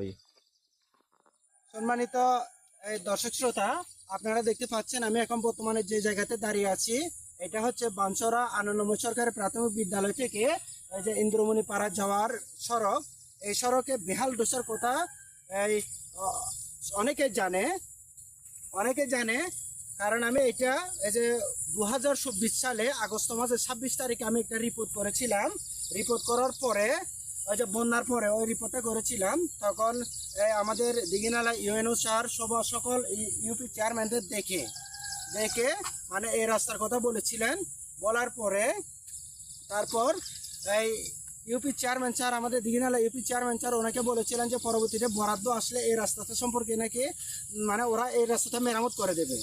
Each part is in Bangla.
ওই। সম্মানিত দর্শক শ্রোতা, আপনারা দেখতে পাচ্ছেন আমি এখন বর্তমানে যে জায়গাতে দাঁড়িয়ে আছি, এটা হচ্ছে বাঞ্ছরা আনন্দময় সরকারি প্রাথমিক বিদ্যালয় থেকে এই যে ইন্দ্রমণি পাড়া যাওয়ার সড়ক। এই সড়কে বেহাল দোষার কথা, এই অনেকে জানে অনেকে জানে, কারণ আমি এটা, এই যে দু হাজার চব্বিশ সালে আগস্ট মাসের ছাব্বিশ তারিখে আমি একটা রিপোর্ট করেছিলাম। রিপোর্ট করার পরে ওই যে বন্যার পরে ওই রিপোর্টটা করেছিলাম, তখন আমাদের দিঘিনালা ইউএনও স্যার সব সকল ইউপি চেয়ারম্যানদের দেখে দেখে মানে এই রাস্তার কথা বলেছিলেন। বলার পরে তারপর এই ইউপি চেয়ারম্যান স্যার, আমাদের দিঘিনালা ইউপি চেয়ারম্যান স্যার ওনাকে বলেছিলেন যে পরবর্তীতে বরাদ্দ আসলে এই রাস্তাটা সম্পর্কে নাকি মানে ওরা এই রাস্তাটা মেরামত করে দেবে।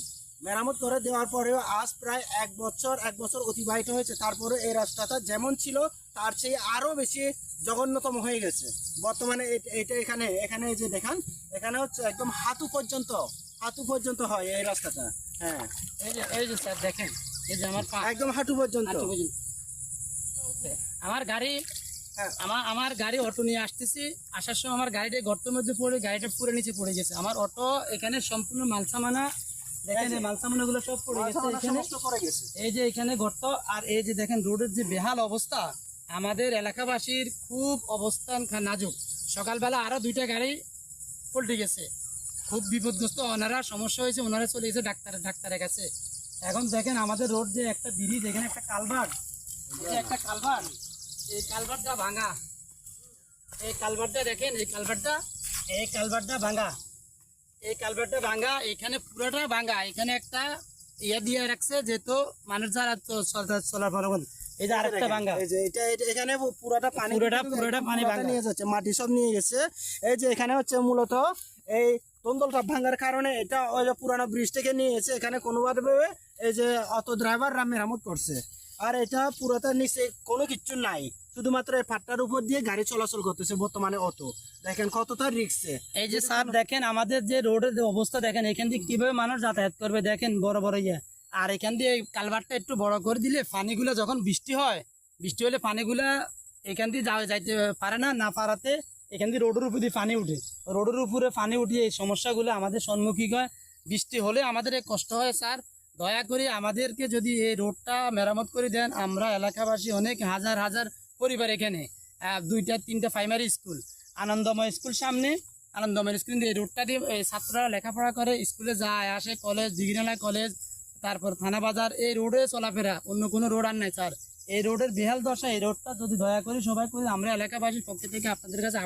মেরামত করে দেওয়ার পরেও আজ প্রায় এক বছর এক বছর অতিবাহিত হয়েছে। তারপরে এই রাস্তাটা যেমন ছিল তার চেয়ে আরও বেশি জঘন্যতম হয়ে গেছে। বর্তমানে এটা এখানে এখানে যে দেখান এখানে হচ্ছে একদম হাঁটু পর্যন্ত হাঁটু পর্যন্ত হয় এই রাস্তাটা। হ্যাঁ। এই যে এই যে স্যার দেখেন এই যে আমার একদম হাঁটু পর্যন্ত। আমার গাড়ি হ্যাঁ। আমার আমার গাড়ি অটো নিয়ে আসতেছি। আসার সময় আমার গাড়িটা গর্তের মধ্যে পড়ে গাড়িটা পুরো নিচে পড়ে গেছে। আমার অটো এখানে সম্পূর্ণ মালসামানা দেখেন মালসামানা গুলো সব পড়ে গেছে এখানে। গেছে। এই যে এখানে গর্ত আর এই যে দেখেন রোডের যে বেহাল অবস্থা আমাদের এলাকাবাসীর খুব অবস্থান নাজুক। সকালবেলা আরও দুইটা গাড়ি পল্টে গেছে। খুব বিপদগ্রস্ত। ওনারা সমস্যা হয়েছে, ওনারা চলে গেছে, ডাক্তার ডাক্তারের কাছে। এখন দেখেন আমাদের রোড যে একটা ব্রিজ, এখানে একটা কালভার্ট। এই যে একটা কালভার্ট, এই কালভার্টটা ভাঙা। এই কালভার্টটা দেখেন, এই কালভার্টটা এই কালভার্টটা ভাঙা। এই কালভার্টটা ভাঙা, এখানে পুরোটা ভাঙা। এখানে একটা ইয়ে দিয়ে রাখছে, যেহেতু মানুষ যারা চলাফেরা করে। এই যে আরেকটা ভাঙা এই যে এটা এটা- এখানে পুরাটা পানি পুরোটা- পুরোটা পানি ভাঙা। নিয়ে যাচ্ছে মাটি সব নিয়ে গেছে। এই যে এখানে হচ্ছে মূলত এই তন্দলটা ভাঙার কারণে এটা ওই যে পুরানো ব্রিজ থেকে নিয়ে এখানে কোনোভাবে এই যে অটো ড্রাইভাররা মেরামত করছে। আর এটা পুরোটা নিচে কোনো কিচ্ছু নাই। শুধুমাত্র এই পাট্টার উপর দিয়ে গাড়ি চলাচল করতেছে বর্তমানে অটো। দেখেন কতটা রিক্সে। এই যে স্যার দেখেন আমাদের যে রোডের যে অবস্থা দেখেন এখান দিয়ে কীভাবে মানুষ যাতায়াত করবে দেখেন বড় বড় ইয়ে। আর এখান দিয়ে কালভারটা একটু বড় করে দিলে পানিগুলো যখন বৃষ্টি হয়, বৃষ্টি হলে পানিগুলা এখান দিয়ে যাওয়া যাইতে পারে না না পারাতে এখান দিয়ে রোডের উপর দিয়ে পানি উঠে। রোডের উপরে পানি উঠিয়ে এই সমস্যাগুলো আমাদের সম্মুখীন হয়। বৃষ্টি হলে আমাদের কষ্ট হয়, স্যার। দয়া করে আমাদেরকে যদি এই রোডটা মেরামত করে দেন, আমরা এলাকাবাসী অনেক হাজার হাজার পরিবার এখানে দুইটা, তিনটা প্রাইমারি স্কুল আনন্দময় স্কুল সামনে। আনন্দময় স্কুল এই রোডটা দিয়ে ছাত্ররা লেখাপড়া করে স্কুলে যায়, আসে কলেজ দিঘিনালা কলেজ তারপর থানা বাজার, এই রোডে চলাফেরা, অন্য কোনো রোড আর নাই, স্যার। এই রোডের বেহাল দশা এই রোডটা যদি দয়া করে সবাই করে, আমরা এলাকাবাসীর পক্ষ থেকে আপনাদের কাছে